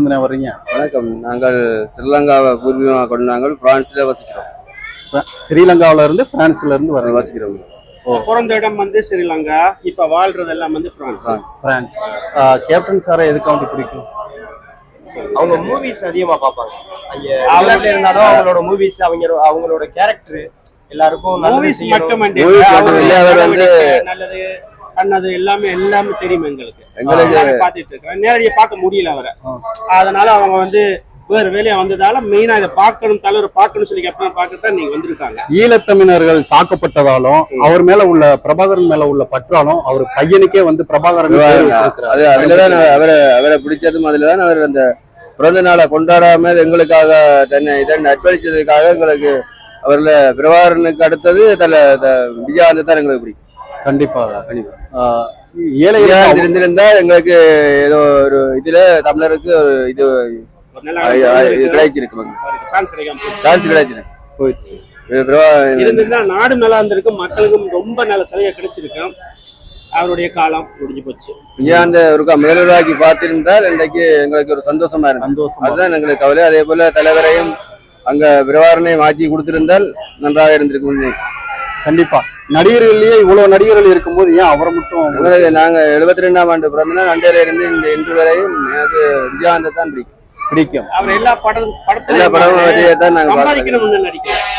வர்றீங்க? வணக்கம். நாங்கள் ஸ்ரீலங்காவை பூர்வீகமாக கொண்டு நாங்கள் பிரான்ஸ்ல வசிக்கிறோம். ஸ்ரீலங்காவுல இருந்து பிரான்ஸ்ல இருந்து வர்றீங்க. வசிக்கிறோம். பிறந்த இடம் வந்து ஸ்ரீலங்கா இப்ப வாழ்றது எல்லாம் வந்து பிரான்ஸ். பிரான்ஸ் கேப்டன் சாரை எதுக்கு வந்து பிடிக்கும்? அவங்க மூவிஸ் அதிகமா பார்ப்பாங்க. அங்க வெளிநாட்டுல இருந்தாலும் அவங்களோட மூவிஸ் அவங்க அவங்களோட கேரக்டர் எல்லாருக்கும் மூவிஸ். மட்டும் Movies மட்டும் இல்ல, அவர் வந்து- நல்லது. பண்ணது எல்லாமே எல்லாமே தெரியும் எங்களுக்கு. பார்த்துட்டு இருக்கிறேன். நேரடியா பார்க்க முடியல அவரை. அதனால அவங்க வந்து வேற வேலையா வந்ததால மெயினா இதை பார்க்கணும் தலைவர் பார்க்கணும் சொல்லி கேப்டன் பார்க்கத்தான் நீங்க வந்திருக்காங்க. ஈழத்தமிழர்கள் தாக்கப்பட்டதாலும் அவர் மேல உள்ள பிரபாகரன் மேல உள்ள பற்றாலும் அவர் பையனுக்கே வந்து பிரபாகரன். அது அதுலதான் அவரை அவரை பிடிச்சதும் அதுலதான் அவர் அந்த பிறந்த நாளை கொண்டாடாமல் எங்களுக்காக தன்னை இதன் அர்ப்பணிச்சதுக்காக எங்களுக்கு அவர்ல பிரபாகரனுக்கு அடுத்தது தல விஜயகாந்த் தான் எங்களுக்கு பிடிக்கும். கண்டிப்பாக. கண்டிப்பா. ஆ, ஏழை விஜயகாந்த் இருந்திருந்தா எங்களுக்கு ஏதோ ஒரு இதுல தமிழருக்கு ஒரு இது ஒரு கிடைச்சிருக்கு சான்ஸ் கிடைச்சிருக்கு. போயிடுச்சு. நாடு நல்லா இருந்திருக்கும். மக்களுக்கும் ரொம்ப நல்ல சலுகை கிடைச்சிருக்கும் அவருடைய காலம் முடிஞ்சு போச்சு. விஜயகாந்த் ஒருக்கா முதல்வராக்கி பார்த்திருந்தால் இன்றைக்கு எங்களுக்கு ஒரு சந்தோஷமா இருந்தது. சந்தோஷமா. அதுதான் எங்களுக்கு கவலை. அதே போல தலைவரையும் அங்க பிரவாரணையும் ஆட்சி கொடுத்திருந்தால் நன்றாக இருந்திருக்கும். கண்டிப்பா. நடிகர்கள்லயே இவ்வளவு நடிகர்கள் இருக்கும்போது ஏன் அவரை மட்டும் நாங்க எழுபத்தி ரெண்டாம் ஆண்டு பிறந்தனா நண்டையில இருந்து இந்த இன்று வரையும் எனக்கு விஜயகாந்த் தான் பிடிக்கும். பிடிக்கும். அவர் எல்லா படம் எல்லா படமும் தான் நாங்க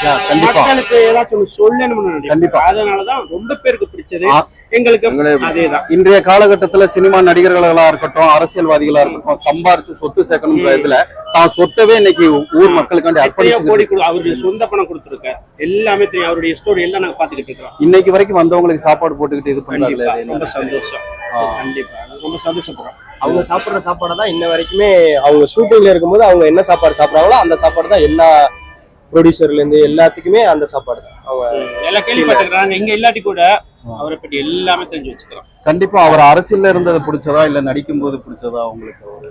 மக்களுக்கு ஏதாச்சும் ஒண்ணு சொல்லணும்னு நினைக்கிறேன். கண்டிப்பா. அதனாலதான் ரொம்ப பேருக்கு பிடிச்சது. எங்களுக்கு அதேதான். இன்றைய காலகட்டத்துல சினிமா நடிகர்களா இருக்கட்டும் அரசியல்வாதிகளா இருக்கட்டும் சம்பாரிச்சு சொத்து சேர்க்கணும்ன்ற இதுல தான் சொத்தவே இன்னைக்கு ஊர் மக்களுக்காண்டி அர்ப்பணிச்சு கொடு அவருடைய சொந்த பணம் கொடுத்துருக்காரு எல்லாமே தெரியும். அவருடைய ஸ்டோரி எல்லாம் நாங்க பாத்துக்கிட்டு இருக்கோம் இன்னைக்கு வரைக்கும் வந்தவங்களுக்கு சாப்பாடு போட்டுக்கிட்டு இது என்ன? ரொம்ப சந்தோஷம். கண்டிப்பா. ரொம்ப சந்தோஷப்படுறோம். அவங்க சாப்பிடுற சாப்பாடை தான் இன்ன வரைக்குமே அவங்க ஷூட்டிங்ல இருக்கும்போது அவங்க என்ன சாப்பாடு சாப்பிடுறாங்களோ அந்த சாப்பாடு தான் எல்லா ப்ரொடியூசர்ல இருந்து எல்லாத்துக்குமே அந்த சாப்பாடு தான். அவங்க எல்லாம் கேள்விப்பட்டிருக்கிறாங்க இங்க இல்லாட்டி கூட அவரை பத்தி எல்லாமே தெரிஞ்சு வச்சுக்கிறோம் கண்டிப்பா அவர் அரசியல்ல இருந்தது பிடிச்சதா இல்ல நடிக்கும் போது பிடிச்சதா உங்களுக்கு அவரு?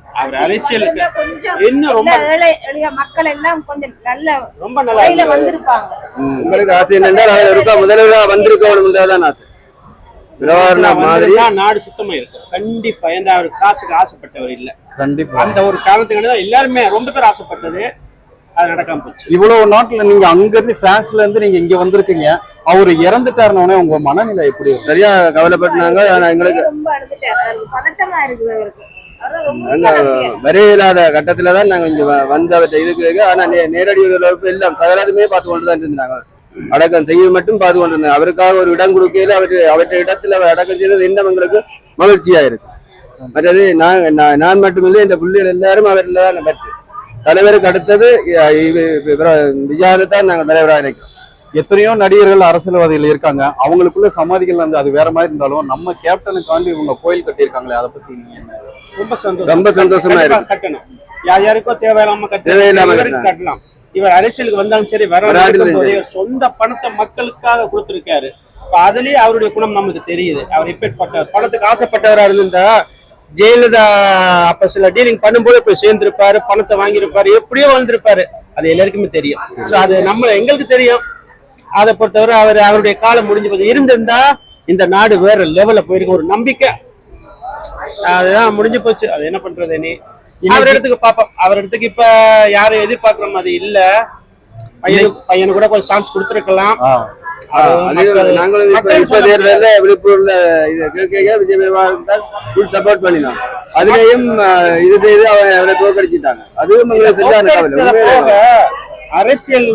ரொம்ப ஏழை எளிய மக்கள் எல்லாம் கொஞ்சம் நல்ல ரொம்ப நல்லா. வந்திருப்பாங்க. உங்களுக்கு ஆசை என்னென்றால் அவர் ஒருக்கா முதல்வராக வந்திருக்கணும் தான் ஆசை. நாடு சுத்தமா இருக்கும் கண்டிப்பா எந்த அவர் காசுக்கு ஆசைப்பட்டவர் இல்ல. கண்டிப்பா. அந்த ஒரு காரணத்துக்காக தான் எல்லாருமே ரொம்ப பேர் ஆசைப்பட்டது. அது நடக்காம போச்சு. இவ்வளவு நாட்டுல நீங்க அங்க இருந்து பிரான்ஸ்ல இருந்து நீங்க இங்க வந்திருக்கீங்க. அவர் இறந்துட்டாருனே உங்க மனநிலை எப்படி? சரியா கவலைப்பட்டாங்க ஆனா எங்களுக்கு பதட்டமா இருக்குது அவருக்கு. அவரு ரொம்ப நாங்க கவலையா- வரே இல்லாத கட்டத்துல தான் நாங்க இங்க வ- வந்து இதுக்கு ஆனா நேரடி உறவு எல்லாம் சகலதுமே பார்த்து கொண்டு தான் இருந்தாங்க அடக்கம் செய்ய மட்டும் பார்த்து கொண்டு இருந்தாங்க அவருக்காக ஒரு இடம் கொடுக்கையில அவர் அவற்றை இடத்துல அவர் அடக்கம் செய்தது இன்னும் எங்களுக்கு மகிழ்ச்சியா இருக்கு. மற்றது நான் நான் மட்டுமில்லை இந்த பிள்ளைகள் எல்லாரும் அவரில் தான் பற்று. தலைவருக்கு அடுத்தது விஜயாதை தான் நாங்க தலைவராக இருக்கிறோம் எத்தனையோ நடிகர்கள் அரசியல்வாதிகள் இருக்காங்க. அவங்களுக்குள்ள சமாதிகள் வந்து அது வேற மாதிரி இருந்தாலும் நம்ம கேப்டனுக்காண்டி இவங்க கோயில் கட்டியிருக்காங்களே அதை பத்தி நீங்க என்ன ரொம்ப சந்தோஷம். ரொம்ப சந்தோஷமா கண்டிப்பா இருக்கு கட்டணும். யார் யாருக்கோ தேவையில்லாம தேவையில்லாம கட்டலாம். இவர் அரசியலுக்கு வந்தாலும் சரி வர சொந்த பணத்தை மக்களுக்காக கொடுத்திருக்காரு. அதுலயே அவருடைய குணம் நமக்கு தெரியுது. அவர் எப்பேற்பட்ட பணத்துக்கு ஆசைப்பட்டவரா இருந்திருந்தா ஜெயலலிதா அப்ப சில டீலிங் பண்ணும்போது போய் சேர்ந்திருப்பாரு பணத்தை வாங்கியிருப்பாரு எப்படியோ வந்திருப்பாரு அது எல்லாருக்குமே தெரியும். சோ அது நம்ம எங்களுக்கு தெரியும். அதை பொறுத்தவரை அவர் அவருடைய காலம் முடிஞ்சு போது இருந்திருந்தா இந்த நாடு வேற லெவல்ல போயிருக்கு ஒரு நம்பிக்கை. அதுதான் முடிஞ்சு போச்சு. அது என்ன பண்றது நீ அவர் இடத்துக்கு பாப்போம். அவர் இடத்துக்கு இப்ப யாரும் எதிர்பார்க்கிற மாதிரி இல்ல. பையனுக்கு பையனு கூட கொஞ்சம் சான்ஸ் கொடுத்துருக்கலாம். அது நாங்களும் இப்ப இப்ப தேர்தல்ல விழுப்புரம்ல இது கேட்க விஜய் பெருமாள் ஃபுல் சப்போர்ட் பண்ணினோம். அதுலயும் இது செய்து அவரை தோற்கடிச்சிட்டாங்க. அதுவும் எங்களுக்கு அரசியல்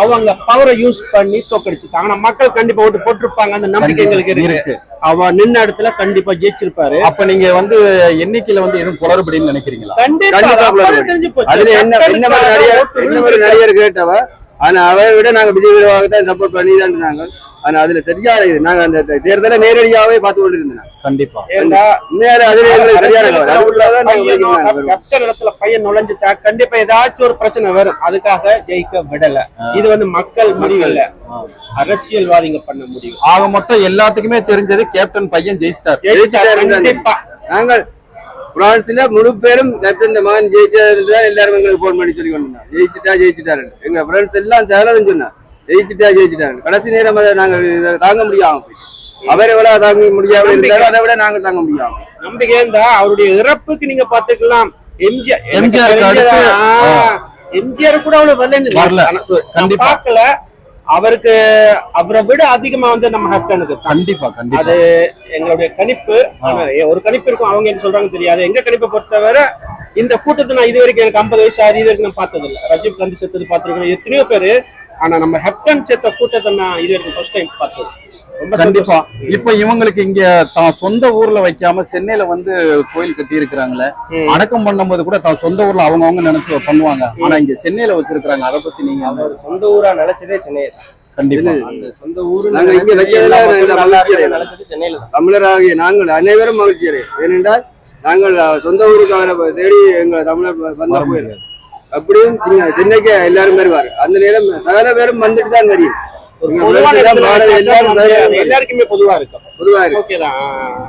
அவங்க பவரை யூஸ் பண்ணி தோக்கடிச்சுட்டாங்க ஆனா மக்கள் கண்டிப்பா ஓட்டு போட்டிருப்பாங்க. அந்த நம்பிக்கை எங்களுக்கு இருக்கு. இருக்கு. அவ நின்ன இடத்துல கண்டிப்பா ஜெயிச்சிருப்பாரு. அப்ப நீங்க வந்து எண்ணிக்கையில வந்து எதுவும் குளறுபடின்னு நினைக்கிறீங்களா? கண்டிப்பா. அதுல என்ன மாதிரி நடிகர் கேட்டவ ஆனா அவரை விட நாங்க விஜய் பெருமாளுக்கு தான் சப்போர்ட் பண்ணி தான் இருந்தாங்க ஆனா அதுல சரியான இது. நாங்க அந்த தேர்தலை நேரடியாவே பார்த்து கொண்டு இருந்தோம் கண்டிப்பா. ஏண்டா உண்மையாலே அதுல எங்களுக்கு சரியான இடத்துல பையன் நுழைஞ்சுட்டா கண்டிப்பா ஏதாச்சும் ஒரு பிரச்சனை வரும். அதுக்காக ஜெயிக்க விடல. இது வந்து மக்கள் முடிவு இல்ல. அரசியல்வாதிங்க பண்ண முடிவு. ஆக மொத்தம் எல்லாத்துக்குமே தெரிஞ்சது கேப்டன் பையன் ஜெயிச்சிட்டார். நாங்கள் பிரான்ஸ்ல முழு பேரும் கேப்டன் மகன் ஜெயிச்சது எல்லாரும் எங்களுக்கு போன் பண்ணி சொல்லி கொண்டு ஜெயிச்சுட்டா ஜெயிச்சுட்டாரு எங்க ஃப்ரெண்ட்ஸ் எல்லாம் சேலதும் சொன்னா ஜெயிச்சுட்டா ஜெயிச்சுட்டாரு கடைசி நேரம் அதை நாங்க தாங்க முடியாம அவரை விட தாங்க முடியாம இருந்தாலும் அதை விட நாங்க தாங்க முடியாம நம்பிக்கை இருந்தா அவருடைய இறப்புக்கு நீங்க பாத்துக்கலாம் எம்ஜிஆர் எம்ஜிஆர் கூட அவ்வளவு வரலன்னு வரல. கண்டிப்பா. அவருக்கு அவரை விட அதிகமா வந்து நம்ம ஹேப்டனுக்கு கண்டிப்பா கண்டிப்பா. அது எங்களுடைய கணிப்பு. ஒரு கணிப்பு இருக்கும் அவங்க என்ன சொல்றாங்க தெரியாது. எங்க கணிப்பை பொறுத்தவரை இந்த கூட்டத்தை நான் இது வரைக்கும் எனக்கு ஐம்பது வயசு ஆகுது இது வரைக்கும் நான் பார்த்தது இல்ல ரஜீவ் காந்தி செத்தது பார்த்திருக்கேன் எத்தனையோ பேரு. ஆனா நம்ம ஹெப்டன் செத்த கூட்டத்தை நான் இது வரைக்கும் ஃபர்ஸ்ட் டைம் பார்த்தது. கண்டிப்பா. சந்தோஷம். இப்ப இவங்களுக்கு இங்க தான் சொந்த ஊர்ல வைக்காம சென்னையில வந்து கோயில் கட்டி இருக்கிறாங்களே. அடக்கம் பண்ணும்போது கூட தான் சொந்த ஊர்ல அவங்க அவங்க நினைச்சு பண்ணுவாங்க. ஆனா இங்க சென்னையில வச்சிருக்காங்க அதை பத்தி நீங்க சொந்த ஊரா நினைச்சதே சென்னை. கண்டிப்பா. அந்த சொந்த ஊரு நாங்க இங்க வைக்கிறதுல சென்னையில தான். தமிழராகிய நாங்கள் அனைவரும் மகிழ்ச்சி அடையும் ஏனென்றால் நாங்கள் சொந்த ஊருக்கு அவரை தேடி எங்கள் தமிழர் வந்த முடியாது. அப்படியும் சின்ன- சென்னைக்கு எல்லாரும் வருவார். அந்த நேரம் சகல பேரும் வந்துட்டு தான் தெரியும். எல்லாருக்குமே பொதுவா இருக்கும். பொதுவா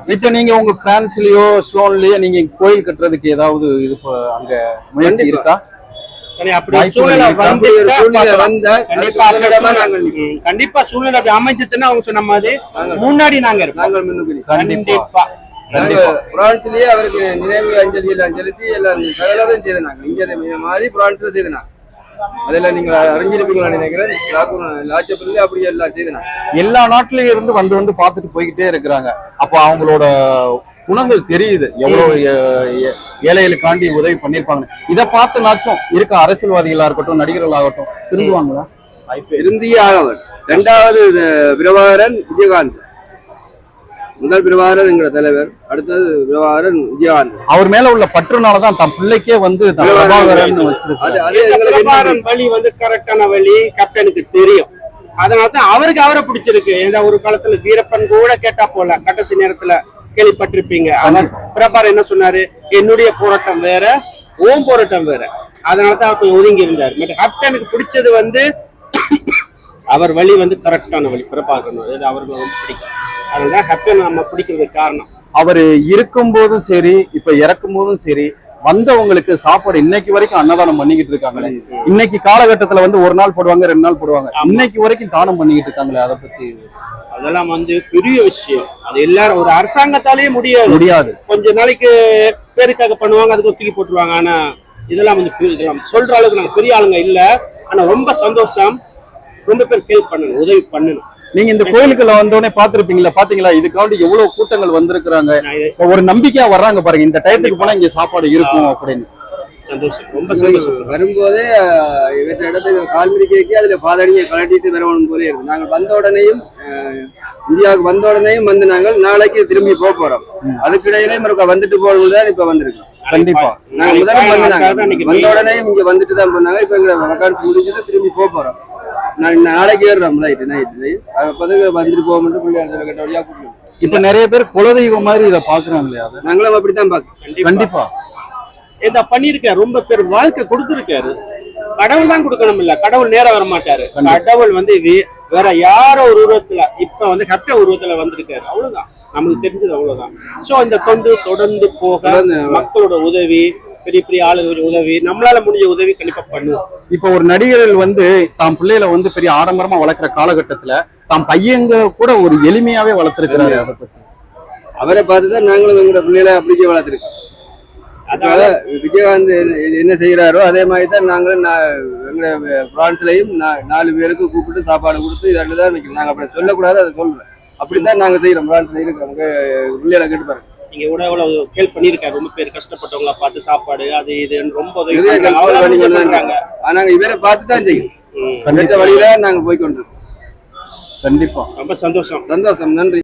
இப்ப நீங்க உங்க பிரான்ஸ்லயோ ஸ்லோன்லயோ நீங்க கோயில் கட்டுறதுக்கு ஏதாவது இது அங்க முயற்சி கண்டிப்பா. இருக்கா? கண்டிப்பா சூழ்நிலை- அமைஞ்சிச்சுன்னா அவங்க சொன்ன மாதிரி முன்னாடி நாங்க இருப்போம். கண்டிப்பா. பிரான்ஸ்லயே அவருக்கு நினைவு அஞ்சலி எல்லாம் செலுத்தி எல்லாம். சகலதும் செய்த நாங்கள் இங்க மாதிரி பிரான்ஸ்ல செய்த நாங்கள் அதெல்லாம் நீங்க அறிஞ்சிருப்பீங்களா நினைக்கிறேன். லாச்சப்பள்ளி அப்படி எல்லாம் செய்த நாங்கள் எல்லா நாட்டிலயும் இருந்து வந்து வந்து பார்த்துட்டு போய்கிட்டே இருக்கிறாங்க. அப்போ அவங்களோட குணங்கள் தெரியுது. எவ்வளவு ஏழைகளுக்காண்டி உதவி பண்ணிருப்பாங்க இதை பார்த்து நாச்சும் இருக்க அரசியல்வாதிகளா இருக்கட்டும் நடிகர்கள் ஆகட்டும் திருந்துவாங்களா? இருந்தியே ஆகவர் இரண்டாவது இது பிரபாகரன் விஜயகாந்த். முதல் பிரபாகரன் எங்களோட தலைவர் அடுத்தது பிரபாகரன் விஜயகாந்த் அவர் மேல உள்ள பற்றுனாலதான் தன் பிள்ளைக்கே வந்து பிரபாகரன் பிரபாகரன் வழி வந்து கரெக்டான வழி கேப்டனுக்கு தெரியும். அதனால தான் அவருக்கு அவரை பிடிச்சிருக்கு. ஏதா ஒரு காலத்துல வீரப்பன் கூட கேட்டா போல கடைசி நேரத்துல கேள்விப்பட்டிருப்பீங்க. அவர் பிரபாகர் என்ன சொன்னாரு? என்னுடைய போராட்டம் வேற ஓம் போராட்டம் வேற. அதனால தான் அவர் கொஞ்சம் ஒதுங்கி இருந்தார். பட் கேப்டனுக்கு பிடிச்சது வந்து அவர் வழி வந்து கரெக்டான வழி பிரபாகரன். அவருக்கு ரொம்ப பிடிக்கும். அதனால கேப்டன் நம்ம பிடிக்கிறதுக்கு காரணம். அவர் இருக்கும் போதும் சரி இப்ப இறக்கும் போதும் சரி வந்தவங்களுக்கு சாப்பாடு இன்னைக்கு வரைக்கும் அன்னதானம் பண்ணிக்கிட்டு இருக்காங்களே. இன்னைக்கு காலகட்டத்துல வந்து ஒரு நாள் போடுவாங்க ரெண்டு நாள் போடுவாங்க. இன்னைக்கு வரைக்கும் தானம் பண்ணிக்கிட்டு இருக்காங்களே அதை பத்தி. அதெல்லாம் வந்து பெரிய விஷயம். அது எல்லாரும் ஒரு அரசாங்கத்தாலேயே முடியாது. முடியாது. கொஞ்ச நாளைக்கு பேருக்காக பண்ணுவாங்க அதுக்கு தூக்கி போட்டுருவாங்க. ஆனா இதெல்லாம் வந்து இதெல்லாம் சொல்ற அளவுக்கு நாங்க பெரிய ஆளுங்க இல்ல. ஆனா ரொம்ப சந்தோஷம். ரொம்ப பேர் ஹெல்ப் பண்ணணும் உதவி பண்ணணும். நீங்க இந்த கோயிலுக்குள்ள வந்தோடனே பாத்திருப்பீங்களா பாத்தீங்களா? இதுக்காண்டி எவ்வளவு கூட்டங்கள் வந்திருக்கிறாங்க. ஒரு நம்பிக்கையா வர்றாங்க பாருங்க இந்த டயத்துக்கு போனா இங்க சாப்பாடு இருக்கும் அப்படின்னு. சந்தோஷம் ரொம்ப சந்தோஷம். வரும்போதே இவற்றை இடத்துக்கு கால்மிரி கேக்கி அதுல பாதடியை கலட்டிட்டு வரணும் போலே இருக்கு. நாங்கள் வந்த உடனேயும் இந்தியாவுக்கு வந்த உடனேயும் வந்து நாங்கள் நாளைக்கு திரும்பி போக போறோம். அதுக்கு இடையிலே மறுக்கா வந்துட்டு போறது தான் இப்ப வந்திருக்கு கண்டிப்பா. நாங்க முதல்ல வந்தாங்க வந்த உடனேயும் இங்க வந்துட்டு தான் பண்ணாங்க இப்ப எங்க வக்கான்ஸ் முடிஞ்சது திரும்பி போக போறோம். நாளைக்கு ஏறுறோம் நைட்டு நைட்டு அப்போதுக்கு வந்துட்டு போக மட்டும் பிள்ளையார் கட்ட வழியா கூட்டிட்டு இப்ப நிறைய பேர் குலதெய்வம் மாதிரி இதை பாக்குறாங்களே அதை? நாங்களும் அப்படித்தான் பார்க்கோம் கண்டிப்பா. இத பண்ணிருக்காரு ரொம்ப பேர் வாழ்க்கை கொடுத்திருக்காரு. கடவுள் தான் கொடுக்கணும் இல்ல கடவுள் நேரா வர மாட்டாரு கடவுள் வந்து வே- வேற யாரோ ஒரு உருவத்துல இப்ப வந்து கட்ட உருவத்துல வந்திருக்காரு. அவ்வளவுதான். நம்மளுக்கு தெரிஞ்சது அவ்வளவுதான். சோ இந்த தொண்டு தொடர்ந்து போக மக்களோட உதவி பெரிய பெரிய ஆளுங்க உதவி நம்மளால முடிஞ்ச உதவி கண்டிப்பா பண்ணுவோம். இப்ப ஒரு நடிகர்கள் வந்து தாம் பிள்ளைகளை வந்து பெரிய ஆடம்பரமா வளர்க்குற காலகட்டத்துல தாம் பையங்க கூட ஒரு எளிமையாவே வளர்த்திருக்கிறாரு. அதை பத்தி அவரை பார்த்து தான் நாங்களும் எங்களோட பிள்ளைகளை அப்படியே வளர்த்துருக்கோம். அதனால விஜயகாந்த் என்ன- என்ன செய்யறாரோ அதே மாதிரி தான் நாங்களும் நா- எங்க பிரான்ஸ்லயும் நா- நாலு பேருக்கு கூப்பிட்டு சாப்பாடு கொடுத்து இதில் தான் வைக்கிறோம். நாங்க அப்படி சொல்லக்கூடாது அதை சொல்றோம். அப்படித்தான் நாங்க செய்யறோம் பிரான்ஸ்ல இருக்கிறவங்க பிள்ளைகளை கேட்டு பாருங்க. நீங்க கூட எவ்வளவு ஹெல்ப் பண்ணிருக்காரு ரொம்ப பேர் கஷ்டப்பட்டவங்கள பார்த்து சாப்பாடு அது இதுன்னு ரொம்ப உதவி நிறைய பண்றாங்க. help அவ்வளவு பண்ணி உதவி கொண்டு பண்றாங்க ஆனா நாங்க இவரை பார்த்து தான் செய்யும். கண்டிப்பா வழியில நாங்க போய் கொண்டிருக்கோம் கண்டிப்பா. ரொம்ப சந்தோஷம். சந்தோஷம். நன்றி.